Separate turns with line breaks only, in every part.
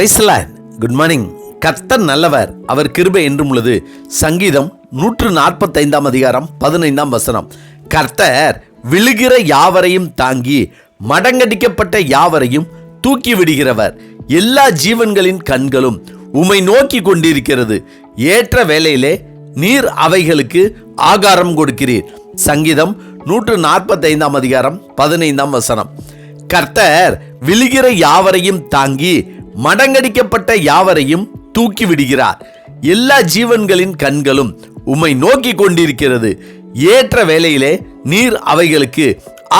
பிரைஸ்லான் good morning கர்த்தர் நல்லவர். அவர் கிருபை என்றும் உள்ளது. சங்கீதம் நூற்று நாற்பத்தைந்தாம் அதிகாரம் பதினைந்தாம் வசனம். கர்த்தர் விழுகிற யாவரையும் தாங்கி மடங்கடிக்கப்பட்ட யாவரையும் தூக்கி விடுகிறவர். எல்லா ஜீவன்களின் கண்களும் உமை நோக்கி கொண்டிருக்கிறது. ஏற்ற வேளையிலே நீர் அவைகளுக்கு ஆகாரம் கொடுக்கிறீர். சங்கீதம் நூற்று நாற்பத்தைந்தாம் அதிகாரம் பதினைந்தாம் வசனம். கர்த்தர் விழுகிற யாவரையும் தாங்கி மடங்கடிக்கப்பட்ட யாவரையும் தூக்கி விடுகிறார். எல்லா ஜீவன்களின் கண்களும் உம்மை நோக்கி கொண்டிருக்கிறது. ஏற்ற வேளையிலே நீர் அவைகளுக்கு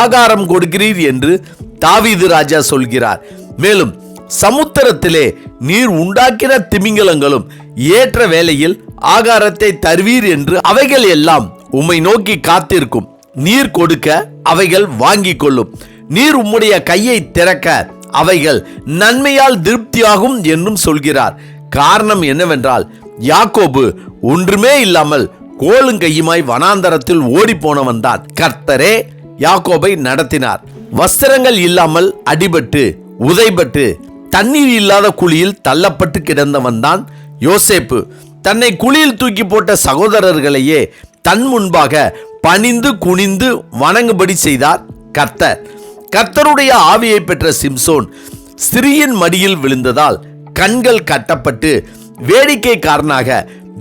ஆகாரம் கொடுக்கிறீர் என்று தாவீது ராஜா சொல்கிறார். மேலும் சமுத்திரத்திலே நீர் உண்டாக்கின திமிங்கலங்களும் ஏற்ற வேளையில் ஆகாரத்தை தருவீர் என்று அவைகள் எல்லாம் உம்மை நோக்கி காத்திருக்கும். நீர் கொடுக்க அவைகள் வாங்கிக் கொள்ளும். நீர் உம்முடைய கையை திறக்க அவைகள் நன்மையால் திருப்தியாகும் என்றும் சொல்கிறார். காரணம் என்னவென்றால் யாக்கோபு ஒன்றுமே இல்லாமல் கோலும் கையுமாய் வனாந்தரத்தில் ஓடி போனவன் தான். கர்த்தரே யாக்கோபை நடத்தினார். வஸ்திரங்கள் இல்லாமல் அடிபட்டு உதைபட்டு தண்ணீர் இல்லாத குழியில் தள்ளப்பட்டு கிடந்தவன் தான் யோசேப்பு. தன்னை குழியில் தூக்கி போட்ட சகோதரர்களையே தன் முன்பாக பணிந்து குனிந்து வணங்குபடி செய்தார் கர்த்தர். கர்த்தருடைய ஆவியை பெற்ற சிம்சோன் ஸ்திரீயின் மடியில் விழுந்ததால் கண்கள் கட்டப்பட்டு வேடிக்கைக்காரனாக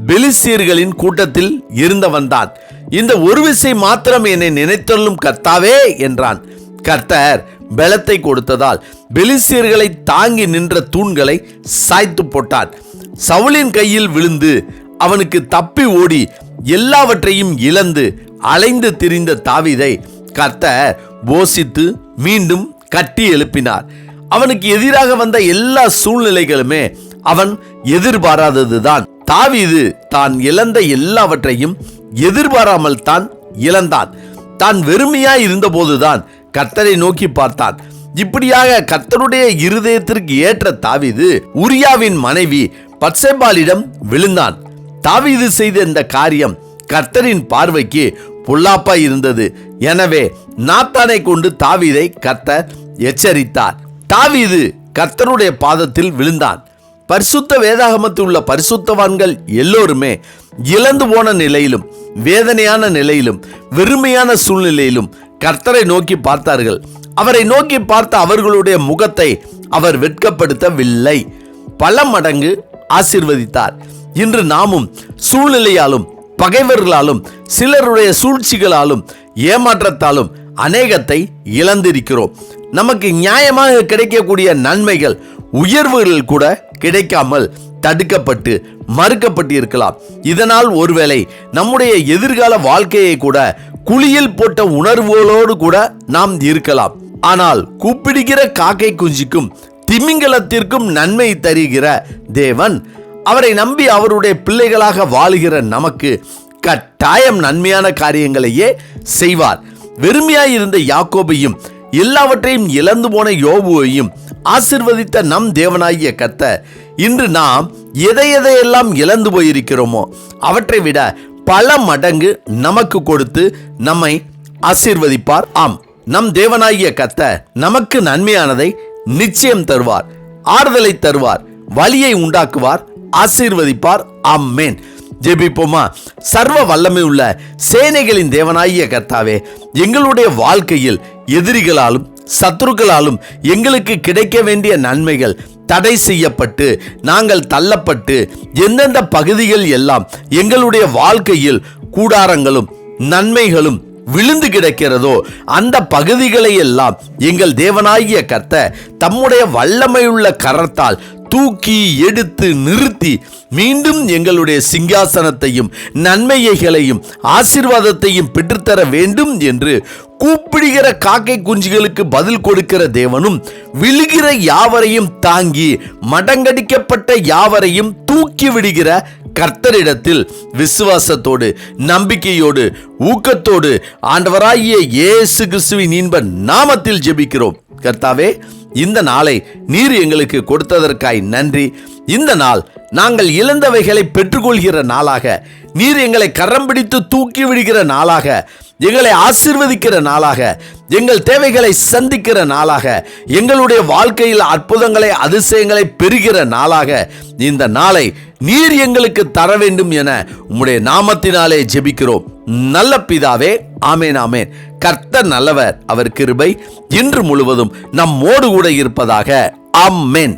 பெலிசியர்களின் கூட்டத்தில் இருந்தவன்தான் இந்த ஒரு விசை மாத்திரம் என்னை நினைத்தள்ளும் கர்த்தாவே என்றான். கர்த்தர் பலத்தை கொடுத்ததால் பெலிஸ்தீர்களை தாங்கி நின்ற தூண்களை சாய்த்து போட்டான். சவுலின் கையில் விழுந்து அவனுக்கு தப்பி ஓடி எல்லாவற்றையும் இழந்து அலைந்து திரிந்த தாவிதை கர்த்தர் போசித்து மீண்டும் கட்டி எழுப்பினார். அவனுக்கு எதிராக வந்த எல்லா சூழ்நிலைகளுமே அவன் எதிர்பாராததுதான். தாவிது தான் இழந்த எல்லாவற்றையும் எதிர்பாராமல் தான் இழந்தான். தான் வெறுமையாய் இருந்தபோதுதான் கர்த்தரை நோக்கி பார்த்தான். இப்படியாக கர்த்தருடைய இருதயத்திற்கு ஏற்ற தாவிது உரியாவின் மனைவி பட்சேபாலிடம் விழுந்தான். தாவிது செய்த இந்த காரியம் கர்த்தரின் பார்வைக்கு பொல்லாப்பா இருந்தது. எனவே நாத்தானை கொண்டு தாவீதை கத்தர் எச்சரித்தார். தாவீது கர்த்தருடைய பாதத்தில் விழுந்தான். பரிசுத்த வேதாகமத்தில் உள்ள பரிசுத்தவான்கள் எல்லோருமே இழந்து போன நிலையிலும் வேதனையான நிலையிலும் வெறுமையான சூழ்நிலையிலும் கர்த்தரை நோக்கி பார்த்தார்கள். அவரை நோக்கி பார்த்த அவர்களுடைய முகத்தை அவர் வெட்கப்படுத்தவில்லை. பல மடங்கு ஆசிர்வதித்தார். இன்று நாமும் சூழ்நிலையாலும் பகைவர்களாலும் சிலருடைய சூழ்ச்சிகளாலும் ஏமாற்றத்தாலும் அநேகத்தை இழந்திருக்கிறோம். நமக்கு நியாயமாக கிடைக்கக்கூடிய நன்மைகள் உயர்வுகள் கூட கிடைக்காமல் தடுக்கப்பட்டு மறுக்கப்பட்டு இருக்கலாம் இதனால் ஒருவேளை நம்முடைய எதிர்கால வாழ்க்கையை கூட குழியில் போட்ட உணர்வுகளோடு கூட நாம் இருக்கலாம். ஆனால் கூப்பிடுகிற காக்கை குஞ்சிக்கும் திமிங்கலத்திற்கும் நன்மை தருகிற தேவன் அவரை நம்பி அவருடைய பிள்ளைகளாக வாழுகிற நமக்கு கட்டாயம் நன்மையான காரியங்களையே செய்வார். வெறுமையாய் இருந்த யாக்கோபையும் எல்லாவற்றையும் இழந்து போன யோபுவையும் ஆசிர்வதித்த நம் தேவனாகிய கத்த இன்று நாம் எதை எதையெல்லாம் இழந்து போயிருக்கிறோமோ அவற்றை விட பல மடங்கு நமக்கு கொடுத்து நம்மை ஆசீர்வதிப்பார். ஆம் நம் தேவனாகிய கத்த நமக்கு நன்மையானதை நிச்சயம் தருவார் ஆறுதலை தருவார் வழியை உண்டாக்குவார். ஆசீர்வதிப்பார். அம்மேன் ஜெபிப்போமா? சர்வ வல்லமை உள்ள சேனைகளின் தேவனாகிய கர்த்தாவே எங்களுடைய வாழ்க்கையில் எதிரிகளாலும் சத்துருக்களாலும் எங்களுக்கு கிடைக்க வேண்டிய நன்மைகள் தடை செய்யப்பட்டு நாங்கள் தள்ளப்பட்டு எந்தெந்த பகுதிகள் எல்லாம் எங்களுடைய வாழ்க்கையில் கூடாரங்களும் நன்மைகளும் விழுந்து கிடக்கிறதோ அந்த பகுதிகளை எல்லாம் எங்கள் தேவனாகிய கர்த்த தம்முடைய வல்லமையுள்ள கரத்தால் தூக்கி எடுத்து நிறுத்தி மீண்டும் எங்களுடைய சிங்காசனத்தையும் நன்மையைகளையும் ஆசீர்வாதத்தையும் பெற்றுத்தர வேண்டும் என்று கூப்பிடுகிற காக்கை குஞ்சுகளுக்கு பதில் கொடுக்கிற தேவனும் விழுகிற யாவரையும் தாங்கி மடங்கடிக்கப்பட்ட யாவரையும் தூக்கி விடுகிற கர்த்தரிடத்தில் விசுவாசத்தோடு நம்பிக்கையோடு ஊக்கத்தோடு ஆண்டவராகிய இயேசு கிறிஸ்துவின் இன்ப நாமத்தில் ஜெபிக்கிறோம். கர்த்தாவே இந்த நாளை நீர் எங்களுக்கு கொடுத்ததற்காய் நன்றி. இந்த நாள் நாங்கள் இழந்தவைகளை பெற்றுக்கொள்கிற நாளாக நீர் எங்களை கரம் பிடித்து தூக்கி விடுகிற நாளாக எங்களை ஆசீர்வதிக்கிற நாளாக எங்கள் தேவைகளை சந்திக்கிற நாளாக எங்களுடைய வாழ்க்கையில் அற்புதங்களை அதிசயங்களை பெறுகிற நாளாக இந்த நாளை நீர் எங்களுக்கு தர வேண்டும் என உம்முடைய நாமத்தினாலே ஜெபிக்கிறோம். நல்ல பிதாவே ஆமேன் ஆமேன். கர்த்தர் நல்லவர் அவர் கிருபை இன்று முழுவதும் நம்மோடு கூட இருப்பதாக. ஆமேன்.